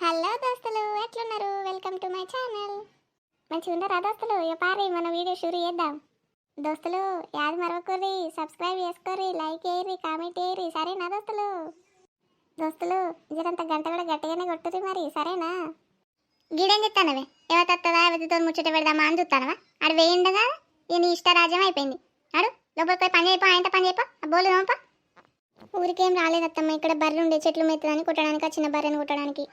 Hello దోస్తులు ఎట్లున్నారు? Welcome to my channel మంచిగా ఉన్నారా దోస్తులు పారి మన వీడియో షూరు చేద్దాం. దోస్తులు యాది మరొకరి సబ్స్క్రైబ్ చేసుకోరి లైక్ చేయరి కామెంట్ చేయరి సరేనా దోస్తులు? దోస్తులు జరంత గంట కూడా గట్టిగానే కొట్టుది మరి సరేనా? గీడేం చెప్తానవే ఎవతత్తదా ఎవరితో ముచ్చట పెడదామా అని చూస్తానవా ఆడు వేయండగా ఇక నీ ఇష్టరాజ్యం అయిపోయింది. ఆడు లోపలికి పోయి పని అయిపో ఆయనతో పని అయిపో బోలు తోమపా ఊరికేం రాలేదత్తమ్మ ఇక్కడ బర్రెలు ఉండే చెట్లు మెత్తదని కుట్టడానికి ఆ చిన్న బర్రెని కుట్టడానికి.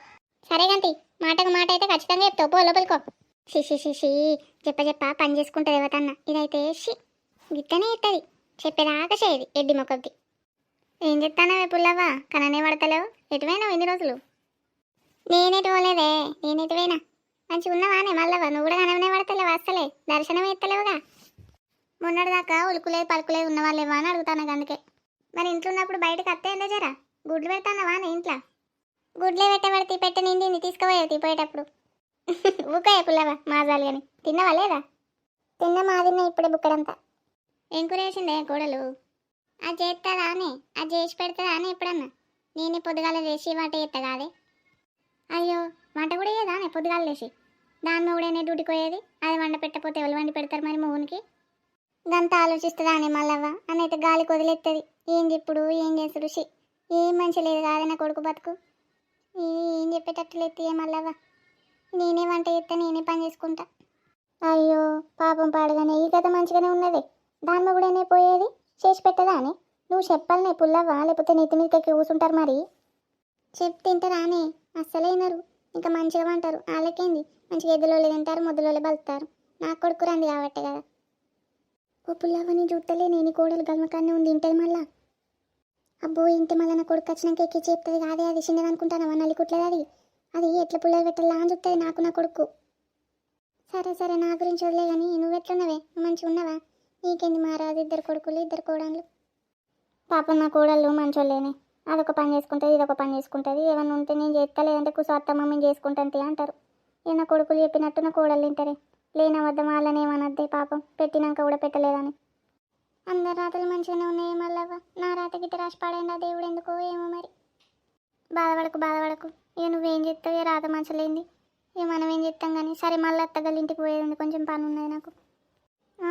సరే గంతి మాటకు మాట అయితే ఖచ్చితంగా చెప్తావు. పో లోపలికో షి షి చెప్ప చెప్ప పని చేసుకుంటుంది ఎవతన్న ఇదైతే షి గిట్టనే ఎత్తది. చెప్పేదాకా చేయది ఎడ్డి మొక్కకి. ఏం చెప్తానవే పుల్లవ్వా? కననే పడతలేవు. ఎటువైనావు ఎన్ని రోజులు? నేనెటు పోలేదే. నేనెటు మంచిగా ఉన్నావానే మళ్ళవా నువ్వు కూడా కనవనే పడతలేవు అసలే దర్శనం ఎత్తలేవుగా? మొన్నటిదాకా ఉలుకులేదు పలుకులేదు ఉన్నవాళ్ళేవా అని అడుగుతాను అందుకే మరి ఇంట్లో ఉన్నప్పుడు బయటకు అత్తేందో జరా? గుడ్లు పెడతానవా నీ ఇంట్లో? గుడ్లే పెట్టబడితే పెట్ట నిండింది తీసుకుపోయేది తీపోయేటప్పుడు. ఊకాయ పుల్లవా మాజాలు కానీ తిన్నవా లేదా? తిన్న మాదిన్న ఇప్పుడే బుక్కడంతా. ఏం కూర వేసిందే కోడలు? అది చేస్తుందా అని అది చేసి పెడతాదా అని ఎప్పుడన్నా? నేనే పొద్దుగాల చేసి వంట చేస్తా కాదే. అయ్యో వంట కూడా చేయదానే పొద్దుగాల చేసి దాని కూడా డ్యూటీకి పోయేది? అది వంట పెట్టకపోతే ఎవరు వండి పెడతారు మరి మూనికి గంత ఆలోచిస్తుందా అని మళ్ళవ్వ అని అయితే గాలికి వదిలేస్తుంది ఏం చెప్పుడు ఏం చేసుడు షి ఏం మంచి లేదు కాదే నా కొడుకు బతుకు. నీ ఏం చెప్పేటట్టు లేదు మళ్ళవ్వ నేనే వంట చేస్తా నేనే పని చేసుకుంటా. అయ్యో పాపం పాడగానే ఈ కథ మంచిగానే ఉన్నది. దానిలో కూడా పోయేది? చేసి పెట్టదా అని? నువ్వు చెప్పాలనే పుల్లవ్వా లేకపోతే నెత్తి మీదకి కూర్చుంటారు మరి? చెప్తే తింటారానే అస్సలే వినరు. ఇంకా మంచిగా అంటారు వాళ్ళకేంది మంచిగా ఎదులోళ్ళు తింటారు ముద్దులోళ్ళు బలుతారు. నాకు కొడుకు రంది కాబట్టే కదా. ఓ పుల్లవ్వని చూస్తలే నేను కోడలు గల్మకాన్నే ఉంది తింటది మళ్ళా. అబ్బో ఇంటి మళ్ళీ నా కొడుకు వచ్చినాక ఎక్కి చెప్తుంది కాదే అది చిన్నది అనుకుంటాను నల్లి కుట్లేదు అది? అది ఎట్లా పుల్లలు పెట్టాలా అని చెప్తుంది నాకు నా కొడుకు. సరే సరే నా గురించి వదిలే కానీ నువ్వు ఎట్లున్నావే మంచిగా ఉన్నావా? నీకేంది మహారాజు ఇద్దరు కొడుకులు ఇద్దరు కోడళ్ళు? పాపం నా కోడళ్ళు మంచోళ్ళేనే అదొక పని చేసుకుంటుంది ఇదొక పని చేసుకుంటుంది. ఏమన్నా ఉంటే నేను చేస్తా లేదంటే కుసో అత్తమ్మ మేము చేసుకుంటాంతే అంటారు. ఇక కొడుకులు చెప్పినట్టు నా కోడలు తింటారే లేని వాళ్ళని ఏమనద్దే పాపం. పెట్టినాక కూడా పెట్టలేదని. అందరి రాతలు మంచిగానే ఉన్నాయి మళ్ళవ్వ నా రాత గిట్ట రాసి ఆ దేవుడు ఎందుకో ఏమో మరి. బాధపడకు బాధపడకు. ఇక నువ్వేం చెప్తావు ఏ రాత మంచలేంది. ఇక మనం ఏం చెప్తాం కానీ? సరే మళ్ళీ అత్తగల్ ఇంటికి పోయేది కొంచెం పని ఉన్నది నాకు.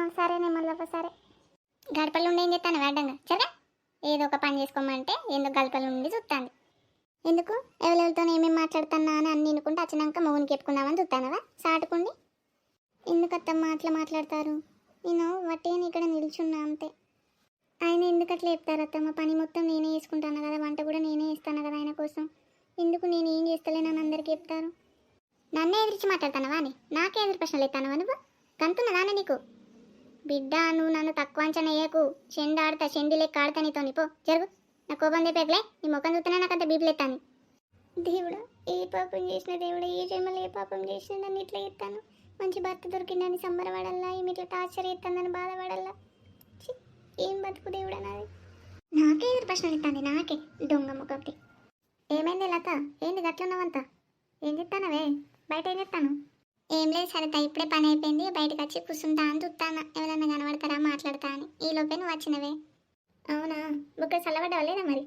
సరేనే మళ్ళవ్వ సరే. గడపలు ఉండి ఏం చెప్తాను వేడ్డంగా సరే ఏదో ఒక పని చేసుకోమంటే ఎందుకు గడపలు ఉండి చూస్తాను ఎందుకు? ఎవరెవరితో ఏమేమి మాట్లాడుతున్నా అని అన్ని అనుకుంటే వచ్చినాక మౌనికి చెప్పుకుందామని చూస్తానవా? సాటుకుండి. ఎందుకు అత్తమ్మ అట్లా మాట్లాడతారు? నేను వట్టిగా ఇక్కడ నిల్చున్నా అంతే. ఆయన ఎందుకు అట్లా చెప్తారు అత్తమ్మ? పని మొత్తం నేనే చేసుకుంటాను కదా? వంట కూడా నేనే చేస్తాను కదా ఆయన కోసం? ఎందుకు నేను ఏం చేస్తలేనని అందరికీ చెప్తారు? నన్నే ఎదిరించి మాట్లాడతానవా అని? నాకే ఎదురు ప్రశ్నలు ఎత్తానవా నువ్వు? కంతున్నదానే నీకు? బిడ్డ నువ్వు నన్ను తక్కువ అంచనా వేయకు. చెండు ఆడతా చెండి లెక్క ఆడతా నీతో పో. జరుగు. నా కోపం తెప్పేకలే నీ ముఖం చూస్తేనే నాకు అంత బీపులు ఎత్తాను దేవుడా ఏ పాపం చేసిన దేవుడా? ఏ జన్మలో ఏ పాపం చేసిన నన్ను ఇట్లా ఎత్తాను? మంచి భర్త దొరికిందని సంబరపడల్లా ఈమె ఇట్లా టార్చర్ ఎత్తానని బాధపడల్లా. ఏం బతుకు దేవుడు నాది? నాకే ఎదురు ప్రశ్నలు ఇస్తాంది నాకే దొంగ ముఖంకి ఏమైంది లత? ఏంది గట్లున్నావంతా ఏం చెప్తానవే? బయట ఏం చెప్తాను? ఏం లేదు సరిత ఇప్పుడే పని అయిపోయింది బయటకు వచ్చి కూర్చుంటా అని చూస్తాను ఎవరైనా కనబడతారా మాట్లాడతా అని. ఈ లోపే నువ్వు వచ్చినవే. అవునా? బుక్క చల్లబడ్డావా లేదా మరి?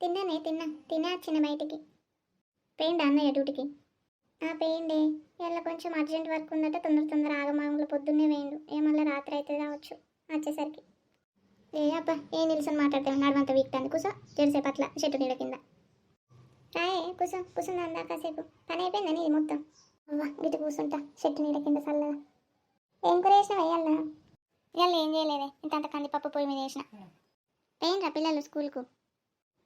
తిన్నానే తిన్నా. తినే వచ్చిన బయటికి. పెయిండా అన్నయ్య డ్యూటీకి? ఆ ఇలా కొంచెం అర్జెంట్ వర్క్ ఉందంటే తొందర తొందర ఆగమాగంలో పొద్దున్నే వేయండు. ఏమన్నా రాత్రి అయితే రావచ్చు వచ్చేసరికి. ఏ అబ్బా ఏ నిల్సొని మాట్లాడితే నడవంత వీక్తాను కూసో జెరసేపు అట్లా చెట్టు నీడ కింద. రాయే కూసో కూర్చుందా కాసేపు. పని అయిపోయిందని ఇది మొత్తం? అవ్వా ఇటు కూర్చుంటా చెట్టు నీడ కింద చల్లగా. ఏం కూర వేసినావు వేయాలనా ఇవాళ ఏం చేయలేదే ఇంత కందిపప్పు పొయ్యి మీద వేసిన పోయినరా పిల్లలు స్కూల్కు?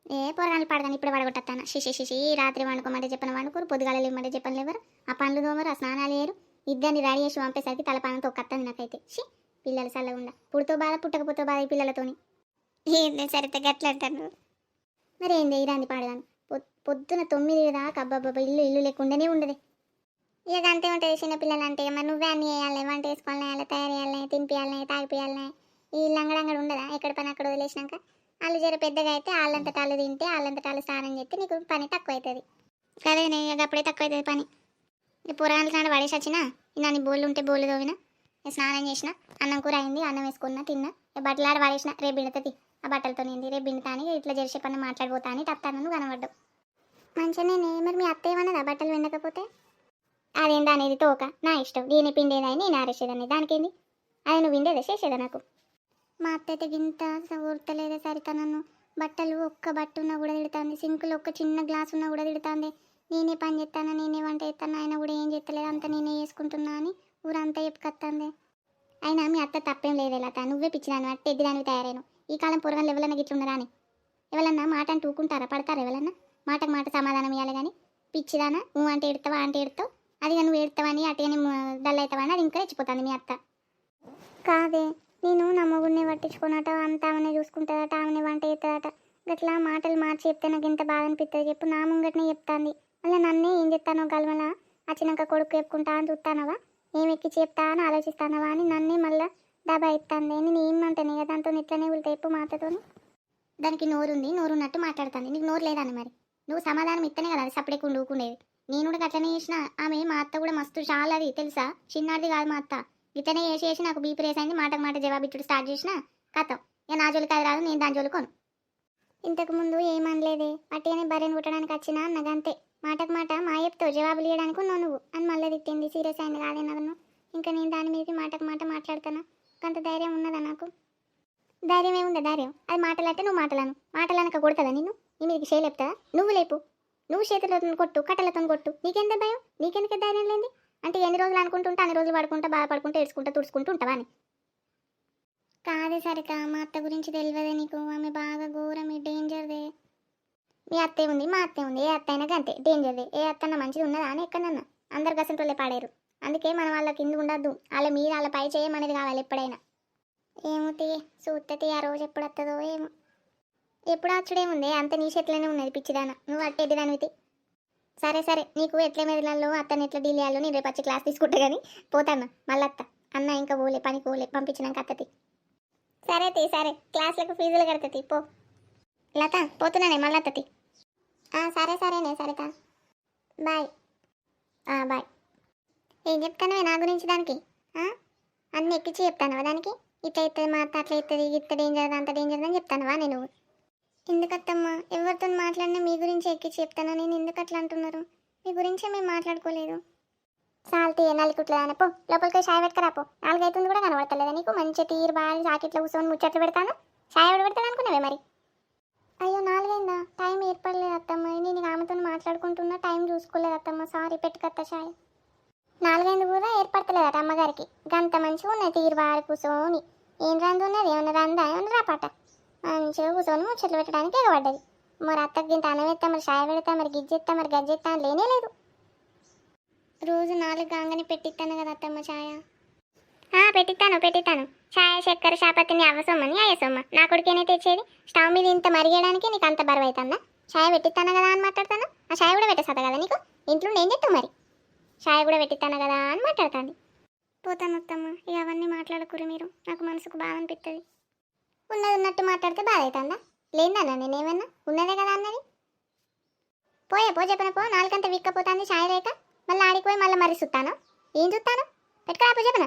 ఏ పొరగాలు పడదాను ఇప్పుడు పడగొట్టేస్తాను. శిషి శిషి రాత్రి వండుకోమంటే చెప్పిన వండుకోరు పొద్దుగాల లేమంటే చెప్పని లేవరు ఆ పండ్లు దోమరు ఆ స్నానాలు వేయరు ఇద్దరిని రెడీ చేసి పంపేసరికి తలపానం తొక్కత్తాను నాకైతే. షి పిల్లలు చల్లగుండా. పుడితో బాధ పుట్టకపోతే బాధ ఈ పిల్లలతోని. ఏంది సరితే గట్ల అంటాను మరి ఏంది ఇరాంది పాడదాను పొద్దున తొమ్మిది దాకా అబ్బాబ్బా ఇల్లు ఇల్లు లేకుండానే ఉండదు. ఇక అంతే ఉంటుంది చిన్నపిల్లలు అంటే మరి నువ్వే అన్ని వేయాలి వంట వేసుకోవాలి తయారు చేయాలి తినిపియాలి తాగిపియాలి ఈ లంగడంగడు ఉండదా? ఎక్కడ పని అక్కడ వదిలేసినాక? వాళ్ళు జర పెద్దగా అయితే వాళ్ళంతట వాళ్ళు తింటే వాళ్ళంతట వాళ్ళు స్నానం చేస్తే నీకు పని తక్కువ అవుతుంది కదేనే ఇక అప్పుడే తక్కువ అవుతుంది పని. ఈ పురాణాల స్నానం పడేసి వచ్చినా నన్ను బోళ్ళు ఉంటే బోళ్ళు తోవినా నేను స్నానం చేసిన అన్నం కూర అయింది అన్నం వేసుకున్నా తిన్నా ఇక బట్టలు ఆడ పడేసిన రేపు బిండుతుంది ఆ బట్టలతో నింది రేపు బిండుతా అని ఇట్లా జరిసే పని మాట్లాడిపోతా అని తత్తాను కనబడ్డావు. మంచిగానే మరి మీ అత్త ఏమన్నదా బట్టలు వినకపోతే అదేందా అనేది తోక నా ఇష్టం దీని పిండేదాన్ని నేను ఆరేసేదాన్ని దానికేంది? అది నువ్వు విండేదా చేసేదా నాకు? మా అత్త అయితే గింత ఊర్తలేదే సరిత నన్ను బట్టలు ఒక్క బట్ట ఉన్నా కూడా తిడుతుంది. సింకులో ఒక్క చిన్న గ్లాస్ ఉన్నా కూడా తిడుతుంది. నేనే పని చేస్తాను నేనే వంట చేస్తాను ఆయన కూడా ఏం చేస్తలేదు అంతా నేనే చేసుకుంటున్నా అని ఊరంతా చెప్పుకొస్తుంది అయినా మీ అత్త తప్పేం లేదు లత నువ్వే పిచ్చిదాను అట్టే ఎద్దిదానివి తయారైన ఈ కాలం పొరగలు ఎవరన్నా గిట్లున్నారా అని. ఎవరన్నా మాట అంటే ఊకుంటారా? పడతారా ఎవరన్నా? మాటకు మాట సమాధానం ఇవ్వాలి కానీ. పిచ్చిదానా నువ్వు అంటే ఎడతావా అంటే ఎడతావు అదిగా నువ్వు ఎడతావని అటుగానే డల్ అవుతావని అది ఇంకా రెచ్చిపోతుంది మీ అత్త. కాదే నేను నా మొగుడిని పట్టించుకున్నట అంత ఆమెనే చూసుకుంటుందట ఆమెనే వంట చేస్తుందట గట్లా మాటలు మార్చి చెప్తే నాకు ఎంత బాధ అనిపిస్తుంది చెప్పు నా ముంగటనే చెప్తాంది. మళ్ళీ నన్నే ఏం చెప్తానో గల్వల వచ్చినాక కొడుకు చెప్పుకుంటా అని చూస్తానవా ఏం ఎక్కి చెప్తా అని ఆలోచిస్తానవా అని నన్నే మళ్ళీ డబ్బా ఇస్తాంది నేను ఏమంటాను కదా దాంతో ఇట్లానే వెళ్తా ఎప్పు మాటతోని దానికి నోరుంది నోరున్నట్టు మాట్లాడుతుంది. నీకు నోరు లేదని మరి? నువ్వు సమాధానం ఇస్తేనే కదా అది సపరేట్ ఊకుండేది. నేను కూడా అట్లనే చేసిన. ఆమె మా అత్త కూడా మస్తు చాలా అది తెలుసా? చిన్నది కాదు మా అత్త. ఇట్లనే చేసి చేసి నాకు బీపీ రేసైంది మాటకు మాట జవాబిచ్చుడు స్టార్ట్ చేసిన కథం ఇక నా జోలికి అది రాదు నేను దాని జోలుకోను ఇంతకు ముందు ఏమనలేదే అట్టేనే బర్రెని కుట్టడానికి వచ్చినా అన్నదంతే మాటకు మాట మా చెప్తో జవాబులు ఇవ్వడానికి ఉన్నావు నువ్వు. అని మళ్ళీ తిట్టింది సీరియస్ అయింది కాదే నన్ను ఇంకా నేను దాని మీదకి మాటకు మాట మాట్లాడుతానా కొంత ధైర్యం ఉన్నదా నాకు? ధైర్యం ఏముందా ధైర్యం. అది మాటలంటే నువ్వు మాటలను. మాటలనక కొడుతుందా నిన్ను? నీ మీదకి చేయలేపుతా నువ్వు లేపు. నువ్వు చేతులతో కొట్టు కట్టలతో కొట్టు. నీకెంత భయం? నీకెందుకు ధైర్యం లేని అంటే ఎన్ని రోజులు అనుకుంటుంటా అన్ని రోజులు పడుకుంటా బాధపడుకుంటా ఏడ్చుకుంటా తుడుచుకుంటూ ఉంటావా అని? కాదే సరిక మా అత్త గురించి తెలియదే నీకు. ఆమె బాగా ఘోరమే డేంజర్దే. మీ అత్తే ఉంది మా అత్తే ఉంది. ఏ అత్త అయినా అంతే డేంజర్దే. ఏ అత్తన్న మంచిది ఉన్నదా అని ఎక్కడన్నా? అందరు గసంటోళ్ళే పాడారు అందుకే మనం వాళ్ళ కింద ఉండద్దు. వాళ్ళ మీద వాళ్ళ పై చేయమనేది కావాలి ఎప్పుడైనా. ఏమో తీ చూస్తే ఆ రోజు ఎప్పుడు వస్తుందో ఏమో. ఎప్పుడు వచ్చుడేముంది అంత నీ చేతిలోనే ఉన్నది పిచ్చిదాన. నువ్వు అట్టేది దానివి సరే సరే. నీకు ఎట్లా మెదలలో అత్తని ఎట్లా డీల్ చేయాలో నేను రేపు వచ్చి క్లాస్ తీసుకుంటా కానీ పోతాను మళ్ళత్త అత్త. అన్న ఇంకా పోలే పనికి పోలే పంపించినాక అత్తది. సరే తీ సరే. క్లాస్లకు ఫీజులు కడతతి పో. లత పోతున్నానే మళ్ళీ సరే సరేనే సరిత. బాయ్. బాయ్. ఏం చెప్తానవే నా గురించి దానికి? అన్నీ ఎక్కిచ్చి ఎక్కించి చెప్తానవా దానికి? ఇట్లా ఇస్తుంది మా అత్త అట్లా ఇస్తుంది ఇట్లా డేంజర్ అంత డేంజర్ అని చెప్తానవా నేను? ఎందుకత్తమ్మా? ఎవరితో మాట్లాడినా మీ గురించి ఎక్కించి చెప్తానా? నేను ఎందుకు అట్లా అంటున్నారు? మీ గురించే మేము మాట్లాడుకోలేదు. సాల్తీ నలుగుట్లేదని పో. లోపలికి చాయ్ పెట్టుకురా పో. నాలుగైతుంది కూడా కనబడతలేదా నీకు? మంచి తీరు బాగా జాకెట్లో కూర్చొని ముచ్చట్లు పెడతాను. షాయ్ ఎవడు పెడతాను అనుకున్నావే మరి? అయ్యో నాలుగైందా? టైం ఏర్పడలేదు అత్తమ్మ. నేను ఆమెతో మాట్లాడుకుంటున్నా టైం చూసుకోలేదు అత్తమ్మ. సారీ పెట్టుకత్త చాయ్. నాలుగైంది కూడా ఏర్పడతలేదట అమ్మగారికి. గంత మంచిగా ఉన్నాయి తీరు బాగా కూర్చొని ఏం రందు ఉన్నది? ఏమన్నా రందా? ఏమన్నా రాపాట? మంచిగా కూర్చొని ముచ్చట్లు పెట్టడానికి ఎగబడ్డది మరి అత్తకి ఇంత అన్నం ఎత్తా మరి షాయ పెడతా మరి గిజ్జెత్తా మరి గజ్జెత్తా అని లేనే లేదు. రోజు నాలుగు కాగానే పెట్టిస్తాను కదా అత్తమ్మ ఛాయ పెట్టిస్తాను పెట్టిస్తాను ఛాయ చక్కెర చాపత్తిని అవ్వసొమ్మని అయ్యసొమ్మ నా కొడుకేనే తెచ్చేది? స్టవ్ మీద ఇంత మరిగేయడానికి నీకు అంత బరువు అవుతుందా ఛాయ పెట్టిస్తాను కదా అని మాట్లాడతాను. ఆ ఛాయ కూడా పెట్టేస్తా కదా నీకు? ఇంట్లో నేను చెప్తాను మరి. ఛాయ కూడా పెట్టిస్తాను కదా అని మాట్లాడుతుంది. పోతాను అత్తమ్మ. ఇక అవన్నీ మాట్లాడకూరు మీరు. నాకు మనసుకు బాగా అనిపిస్తుంది ఉన్నది ఉన్నట్టు మాట్లాడితే బాధ అవుతుందా లేదన్నా నేనేమన్నా ఉన్నదే కదా అన్నది? పోయే పో చెప్పిన పో. నాలుగంత విక్కపోతుంది ఛాయ్ లేక మళ్ళీ ఆడిపోయి మళ్ళీ మరి చూస్తాను ఏం చూస్తాను పెట్టుకురా పో చెప్పిన?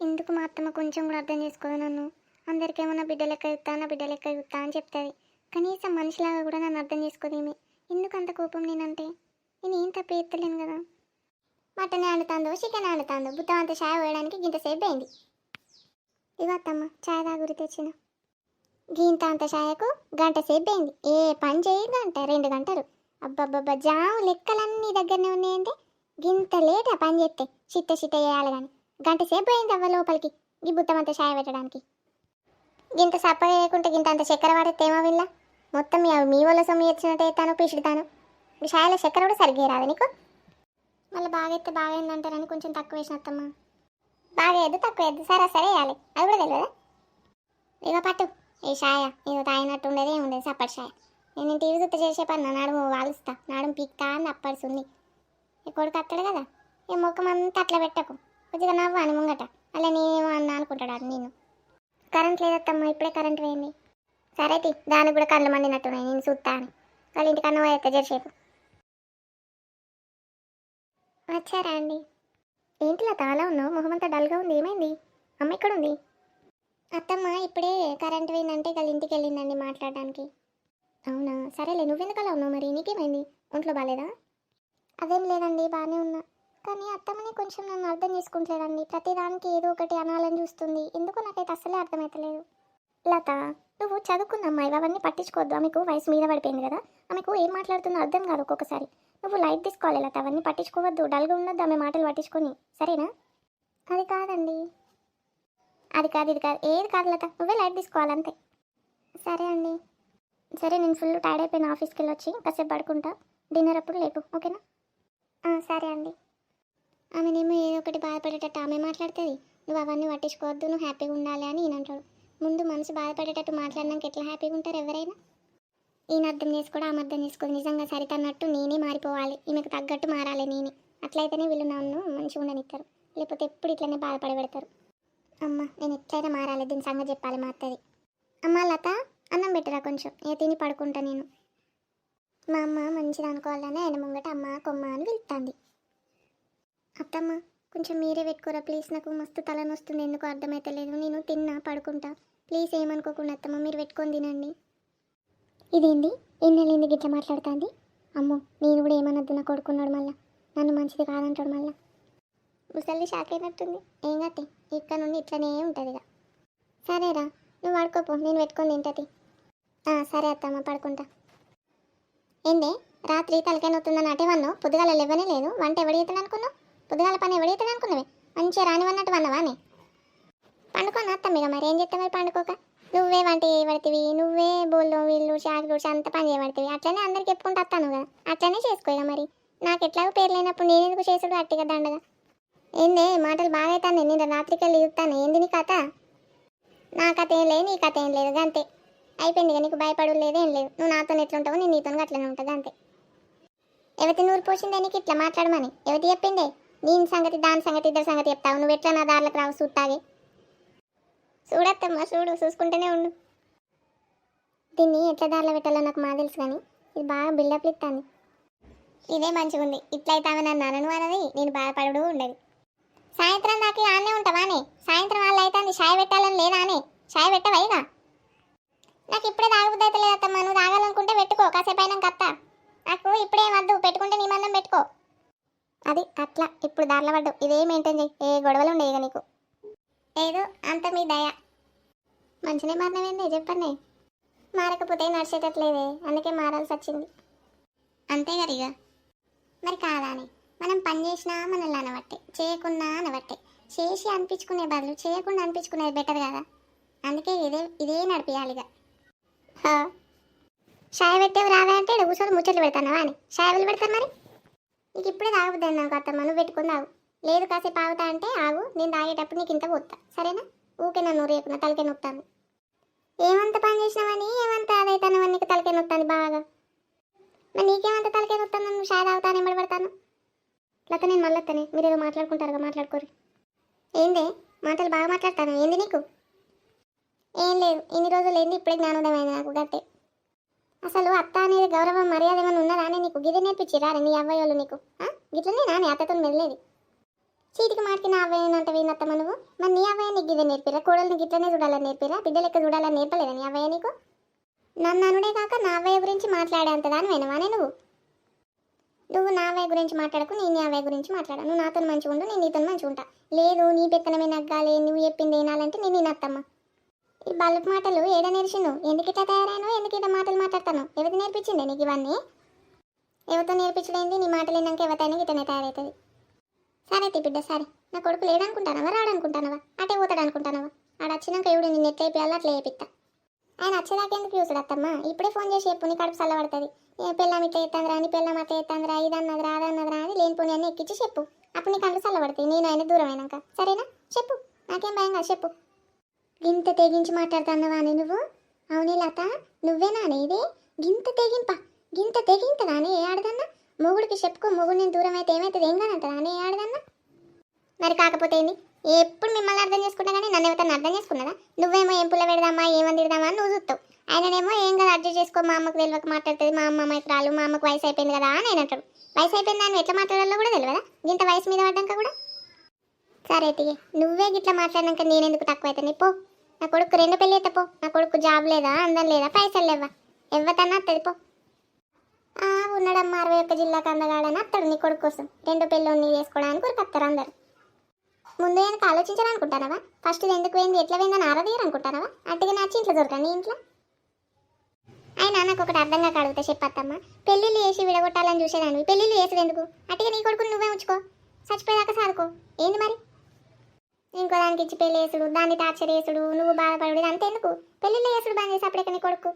ఎందుకు మా అత్తమ్మ కొంచెం కూడా అర్థం చేసుకోదు నన్ను? అందరికేమో నా బిడ్డ లెక్క చూస్తా నా బిడ్డ లెక్క చూస్తా అని చెప్తుంది. కనీసం మనిషిలాగా కూడా నన్ను అర్థం చేసుకోదేమి ఎందుకు అంత కోపం నేనంటే? నేను ఏం తప్పు ఎత్తలేను కదా? మటన్ ఆడుతుందో చికెన్ ఆడుతాందో బుద్ధం అంత వేయడానికి పోయడానికి ఇంతసేపు అయింది ఇగో చాయ్ ఛాయ్ తాగురి తెచ్చిన. గీంత అంత ఛాయకు గంట సేపు అయింది ఏ పని చేయి గంట రెండు గంటలు. అబ్బబ్బబ్బా జాము లెక్కలన్నీ దగ్గరనే ఉన్నాయంటే గింత లేట పని చేస్తే చిట్ట చిట్ట చేయాలి కానీ గంట సేపు అయింది అవ్వ లోపలికి ఈ బుత్తమంతా ఛాయ్ పెట్టడానికి. గింత సప్ప చేయకుంటే గింత అంత చక్కెర పడితే ఏమో వీళ్ళ? మొత్తం మీ మీ వాళ్ళ సొమ్ము ఇచ్చినట్టు ఎత్తాను పిసుడుతాను. ఈ ఛాయలో చక్కెర కూడా సరిగ్గా రాదు నీకు? మళ్ళీ బాగా అయితే బాగా అయిందంటారని కొంచెం తక్కువ వేసినత్తమ్మా బాగా ఎద్దు తక్కువ ఎద్దు సరే సరే వేయాలి. అది కూడా తెలియదా? ఇక పట్టు. ఈ షాయ ఇక తాగినట్టు ఉండేది ఉండేది సప్పటి షాయ. నేను టీవీ గుర్తు చేసే పని నాడు నడుము వాలుస్తా. నడుము పీక్తా అని అప్పడుస్తుంది ఈ కొడుకు అత్తడు కదా? ఈ ముఖం అంతా అట్లా పెట్టకు. కొద్దిగా నవ్వు అని ముంగట. అలా నేనేమో అన్నా అనుకుంటాడు అది నేను కరెంట్ లేదత్తమ్మ ఇప్పుడే కరెంట్ పోయింది. సరే తి దానికి కూడా కళ్ళు మండినట్టున్నాయి నేను చూస్తా అని. వాళ్ళ ఇంటికన్నా అన్న పోయేస్తా వచ్చారా అండి? ఏంటి లత అలా ఉన్నావు? మొహం అంతా డల్గా ఉంది ఏమైంది? అమ్మ ఎక్కడ ఉంది అత్తమ్మ ఇప్పుడే కరెంట్ పోయిందంటే వాళ్ళ ఇంటికి వెళ్ళిందండి మాట్లాడడానికి. అవునా? సరేలే నువ్వెందుకు అలా ఉన్నావు మరి? నీకేమైంది? ఒంట్లో బాగాలేదా అదేం లేదండి బాగానే ఉన్నా. కానీ అత్తమ్మని కొంచెం నన్ను అర్థం చేసుకుంటలేదండి. ప్రతిదానికి ఏదో ఒకటి అనాలని చూస్తుంది. ఎందుకో నాకైతే అస్సలే అర్థమవుతలేదు లత నువ్వు చదువుకున్న అమ్మాయి అవన్నీ పట్టించుకోవద్దు. ఆమెకు వయసు మీద పడిపోయింది కదా? ఆమెకు ఏం మాట్లాడుతుందో అర్థం కాదు ఒక్కొక్కసారి. నువ్వు లైట్ తీసుకోవాలి లత. అవన్నీ పట్టించుకోవద్దు. డల్గా ఉండొద్దు ఆమె మాటలు పట్టించుకొని. సరేనా? అది కాదండి. అది కాదు ఇది కాదు. ఏది కాదు లత. నువ్వే లైట్ తీసుకోవాలి అంతే. సరే అండి. సరే నేను ఫుల్ టైర్డ్ అయిపోయిన ఆఫీస్కి వెళ్ళి వచ్చి కాసేపు పడుకుంటా. డిన్నర్ అప్పుడు లేపు ఓకేనా? సరే అండి. ఆమెనేమో ఏదో ఒకటి బాధపడేటట్టు ఆమె మాట్లాడుతుంది. నువ్వు అవన్నీ పట్టించుకోవద్దు నువ్వు హ్యాపీగా ఉండాలి అని ఈయన అంటాడు ముందు మనసు బాధపడేటట్టు మాట్లాడినాక ఎట్లా హ్యాపీగా ఉంటారు ఎవరైనా? ఈయన అర్థం చేసుకోవడం ఆమె అర్థం చేసుకోదు. నిజంగా సరిత అన్నట్టు నేనే మారిపోవాలి. ఈమెకు తగ్గట్టు మారాలి నేనే. అట్లయితేనే వీళ్ళు నన్ను మంచిగా ఉండనిస్తారు లేకపోతే ఎప్పుడు ఇట్లనే బాధపడి పెడతారు అమ్మ నేను ఎట్లయినా మారాలి. దీని సంగతి చెప్పాలి మా అత్తది. అమ్మ లత అన్నం పెట్టరా కొంచెం. ఏ తిని పడుకుంటా నేను. మా అమ్మ మంచిది అనుకోవాలనే ఆయన ముంగట అమ్మ కొమ్మ అని పిలుస్తుంది అత్తమ్మ కొంచెం మీరే పెట్టుకోరా. ప్లీజ్ నాకు మస్తు తలనొస్తుంది. ఎందుకు అర్థమైతలేదు. నేను తిన్నా పడుకుంటా. ప్లీజ్ ఏమనుకోకుండా అత్తమ్మ మీరు పెట్టుకొని తినండి. ఇదేంది? ఎన్నెళ్ళింది గిట్ల మాట్లాడుతుంది? అమ్మో నేను కూడా ఏమనొద్దు నా కొడుకున్నాడు మళ్ళా. నన్ను మంచిది కాదంటాడు మళ్ళా. ముసలి షాక్ అయినట్టుంది. ఏం కత్తి ఇక్కడ నుండి ఇట్లనే ఉంటుంది ఇక సరేరా నువ్వు పడుకోపో నేను పెట్టుకొని తింటది సరే అత్తమ్మ పడుకుంటా. ఏందే? రాత్రి తలకాయ నొత్తుందని అటేవన్నావు పొద్దుగాల లేవనే లేదు. వంట ఎవడెత్తాడు అనుకున్నావు? పొద్దుగాల పని ఎవడెత్తాడు అనుకున్నావే? మంచిగా రానివన్నట్టు వన్నవానే పండుకోను అత్తమ్మ ఇక మరి? ఏం చేస్తావు మరి పండుకోక? నువ్వే వంట చేయబడితివి నువ్వే బోళ్ళు వీళ్ళు షాకులు అంత పని చేయబడితివి. అట్లనే అందరికి చెప్పుకుంటూ వస్తాను కదా. అట్లనే చేసుకోగా మరి. నాకు ఎట్లాగో పేరు లేనప్పుడు నేను ఎందుకు చేసుడు అట్టిగా దండగా? ఏందే మాటలు బాగా అవుతాను నేను రాత్రికి వెళ్ళి చూస్తాను ఏంది నీ కథ? నా కథ ఏం లేదు నీ కథ ఏం లేదు అంతే అయిపోయింది నీకు భయపడు లేదేం లేదు. నువ్వు నాతో ఎట్లుంటావు నేను నీతో అట్లనే ఉంటుంది అంతే ఎవరి నూరు పోసిందే నీకు ఇట్లా మాట్లాడమని? ఎవరి చెప్పిందే? నీ సంగతి దాని సంగతి ఇద్దరు సంగతి చెప్తావు. నువ్వు ఎట్లా నా దారిలోకి రావు చూస్తాగే చూడత్తమ్మా చూడు చూసుకుంటూనే ఉండు. దీన్ని ఎట్లా దారిలో పెట్టాలో నాకు మా తెలుసు కానీ ఇది బాగా బిల్డప్ ఇస్తాను ఇదే మంచిగా ఉంది. ఇట్లయితే ఆమె నన్ను అనను అన్నది నేను బాధపడడు ఉండదు. సాయంత్రం దాకా ఆనే ఉంటావానే సాయంత్రం వాళ్ళు అయితే షాయ్ పెట్టాలని లేదానే షాయ్ పెట్టవైగా నాకు ఇప్పుడే తాగబుద్ధి అయితే లేదత్తమ్మ నువ్వు తాగాలనుకుంటే పెట్టుకో కాసేపు అయినా కత్త నాకు ఇప్పుడే వద్దు పెట్టుకుంటే నీ మందం పెట్టుకో. అది అట్లా ఇప్పుడు దారిలో పడ్డు ఇదే మెయింటైన్ చేయి. ఏ గొడవలు ఉండేవి నీకు. ఏదో అంత మీ దయ. మంచినే మారినవేంది చెప్పండి. మారకపోతే నడిచేటట్లేదే అందుకే మారాల్సి వచ్చింది. అంతే గరిగా మరి కాదాని మనం పని చేసినా మనల్ని అనబట్టే చేయకున్నా అనబట్టే. చేసి అనిపించుకునే బదులు చేయకుండా అనిపించుకునేది బెటర్ కదా. అందుకే ఇదే ఇదే నడిపియాలిగా షాయ పెట్టేవి రావే అంటే కూర్చొని ముచ్చట్లు పెడతానా అని? షాయ పెడతాను మరి? నీకు ఇప్పుడే తాగుద్దాను నాకు అత్తమ్మ నువ్వు పెట్టుకుని లేదు కాసేపు ఆగుతా అంటే ఆగు నేను తాగేటప్పుడు నీకు ఇంత పోతా. సరేనా? ఊకే నన్ను రేపున తలకే నొత్తాను ఏమంత పని చేసినావని ఏమంత అదైతానవని నీకు తలకే నొత్తాను బాగా? మరి నీకేమంత తలకే నొత్తాను నువ్వు షాయ అవుతాను ఎంబడి పడతాను? లేకపోతే నేను మళ్ళీ మీరు ఏదో మాట్లాడుకుంటారుగా మాట్లాడుకోరు. ఏందే? మాటలు బాగా మాట్లాడతాను ఏంది నీకు? ఏం లేదు. ఇన్ని రోజులు ఏంది? ఇప్పుడే జ్ఞానోదయమైంది నాకు గట్టే. అసలు అత్త అనేది గౌరవం మర్యాద ఏమైనా ఉన్నదా అని నీకు? గిది నేర్పించిరా నీ అవ్వయోళ్ళు నీకు? ఆ? గిట్లనే నాని అత్తతో మెల్లలేదు చీటికి మాటికి నా అవ్వయ్య అంటే వీనత్తమ్మ నువ్వు? మరి నీ అవ్వయ్య నీకు ఇదే నేర్పిరా? కోడల్ని గిట్లనే చూడాలని నేర్పిరా? బిడ్డ లెక్క చూడాలని నేర్పలేదా నీ అవ్వయ్య నీకు? నన్ను అనుడే కాక నా అవ్వయ్య గురించి మాట్లాడేంత దాని వినవానే నువ్వు? నువ్వు నా అవ్వయ్య గురించి మాట్లాడకు నేను నీ అవ్వయ్య గురించి మాట్లాడా నువ్వు నాతో మంచిగా ఉండు నేను నీతో మంచిగా ఉంటా. లేదు నీ పెత్తనమే నగ్గాలి నువ్వు చెప్పింది వినాలంటే నేను వినత్తమ్మ ఈ బల్బు మాటలు ఏడ నేర్చిండు ఎందుకు ఇట్లా తయారాను ఎందుకు ఇట్లా మాటలు మాట్లాడతాను ఎవరికి నేర్పించింది నీకు ఇవన్నీ? ఎవరితో నేర్పించడం నీ మాటలు విన్నాక ఎవరితైనా ఇతనే తయారవుతుంది. సరే తి బిడ్డ సరే. నా కొడుకు లేడనుకుంటానవా రాడనుకుంటానవా? అటే పోతాడు అనుకుంటానవా ఆడ వచ్చినాక ఎవడు నిన్ను ఎట్లా అయిపోయాలో అట్లా వేపిస్తా ఆయన వచ్చేదాకా ఎందుకు చూసాడు అత్తమ్మ ఇప్పుడే ఫోన్ చేసి చెప్పు నీ కడుపు చల్లబడుతుంది. ఏ పిల్లం ఇట్లా ఎత్తందిరా అని పిల్లం అట్లా ఎత్తందిరా ఇదన్నదిరా అదన్నదిరా అని లేని పోనీ అన్నీ ఎక్కించి చెప్పు. అప్పుడు నీ కళ్ళు చల్లబడతాయి నేను ఆయన దూరం అయినాక. సరేనా? చెప్పు. నాకేం భయం కాదు చెప్పు. గింత తెగించి మాట్లాడుతున్నావా అని నువ్వు? అవునే లత నువ్వేనా అనేది గింత తెగింప గింత తెగింతదా అని ఏ ఆడదన్నా? మొగుడికి చెప్పుకో మొగుడు నేను దూరం అయితే ఏమవుతుంది ఏం కానీ అని నేను ఆడదన్నా మరి కాకపోతే ఏంది? ఎప్పుడు మిమ్మల్ని అర్థం చేసుకుంటా కానీ నన్ను ఎవరితో అర్థం చేసుకున్నదా? నువ్వేమో ఏం పుల్ల పెడదామా ఏమని తిడదామా అని నువ్వు చూస్తావు ఆయననేమో ఏం కదా అడ్జస్ట్ చేసుకో మా అమ్మకు తెలియక మాట్లాడుతుంది మా అమ్మ అమ్మాయికి రాలు మా అమ్మకు వయసు అయిపోయింది కదా అని ఆయన అంటాడు. వయసు అయిపోయింది అని ఎట్లా మాట్లాడాలో కూడా తెలియదా? ఇంత వయసు మీద పడ్డాక కూడా? సరే తిగే నువ్వే గిట్లా మాట్లాడినాక నేనెందుకు తక్కువ అవుతాను పో. నా కొడుకు రెండు పెళ్ళి అయితే పో. నా కొడుకు జాబ్ లేదా అందం లేదా పైసలు లేవా ఎవరికన్నా అత్తది పో. ఉన్నాడమ్మా అరవై ఒక్క జిల్లాకు అందగాడని అత్తడు నీ కొడుకు కోసం. రెండో పెళ్ళోని చేసుకోవడానికి కొడుకు అందరు. ముందు వెనక ఆలోచించాలనుకుంటానవా? ఫస్ట్ ఇది ఎందుకు పోయింది ఎట్లా పోయిందని ఆరదీయరు అనుకుంటానవా అట్టుగా నచ్చి ఇంట్లో దొరకండి ఇంట్లో? అయినా నాకు ఒకటి అర్థం కాక అడుగుతా చెప్పత్తమ్మ. పెళ్ళిళ్ళు వేసి విడగొట్టాలని చూసేదాన్ని పెళ్ళిళ్ళు వేసుడు ఎందుకు? అట్టుగా నీ కొడుకుని నువ్వే ఉంచుకో. చచ్చిపోయేదాకా సాదుకో. ఏంది మరి? ఇంకో దానికి ఇచ్చి పెళ్ళి వేసుడు దాన్ని టార్చర్ వేసుడు నువ్వు బాధపడు అంతే ఎందుకు పెళ్ళిళ్ళు వేసుడు బంద్ చేసి అప్పుడే నీ కొడుకు?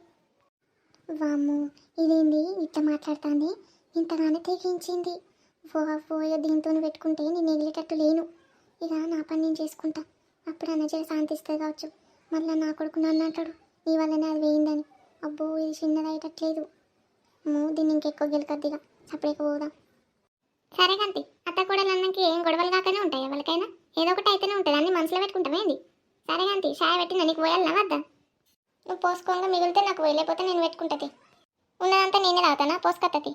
వాము ఇదేంది? ఇట్లా మాట్లాడుతుంది? ఇంతగానే తెగించింది. ఓ పోయో దీంతో పెట్టుకుంటే నేను ఎగిలేటట్టు లేను. ఇక నా పని నేను చేసుకుంటా. అప్పుడు అన్న చేసి శాంతిస్తుంది కావచ్చు. మళ్ళీ నా కొడుకు నన్ను అంటాడు. నీ వల్లనే అది వేయిందని అబ్బో ఇది చిన్నది అయ్యేటట్లేదు. దీన్ని ఇంకెక్కువ గెలకద్దిగా సపరేట్ పోదాం. సరే కంతి అత్త కూడా అన్నకి ఏం గొడవలు కాకనే ఉంటాయి ఎవరికైనా? ఏదో ఒకటి అయితేనే ఉంటుంది. అన్ని మనసులో పెట్టుకుంటామేంది సరే కంతి షాయ పెట్టి నీకు పోయాలి వద్దా నువ్వు పోసుకోగా మిగిలితే నాకు వెళ్ళిపోతే నేను పెట్టుకుంటుంది. ఉన్నదంతా నేనే తాగుతానా? పోసుకత్తది.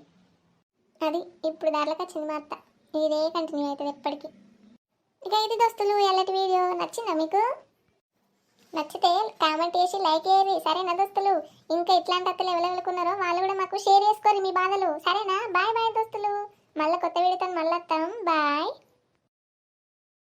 అది ఇప్పుడు దారిలోకి వచ్చింది మా అత్త. ఇదే కంటిన్యూ అవుతుంది ఎప్పటికీ. ఇక ఇది దోస్తులు ఎల్లటి వీడియో నచ్చిందా మీకు? నచ్చితే కామెంట్ చేసి లైక్ చేయరు సరేనా దోస్తులు? ఇంకా ఇట్లాంటి అత్తలు ఎవరెవరుకున్నారో వాళ్ళు కూడా మాకు షేర్ చేసుకోరు మీ బాధలు. సరేనా? బాయ్ బాయ్ దోస్తులు. మళ్ళీ కొత్త వీడియోతో మళ్ళీ వస్తాం. బాయ్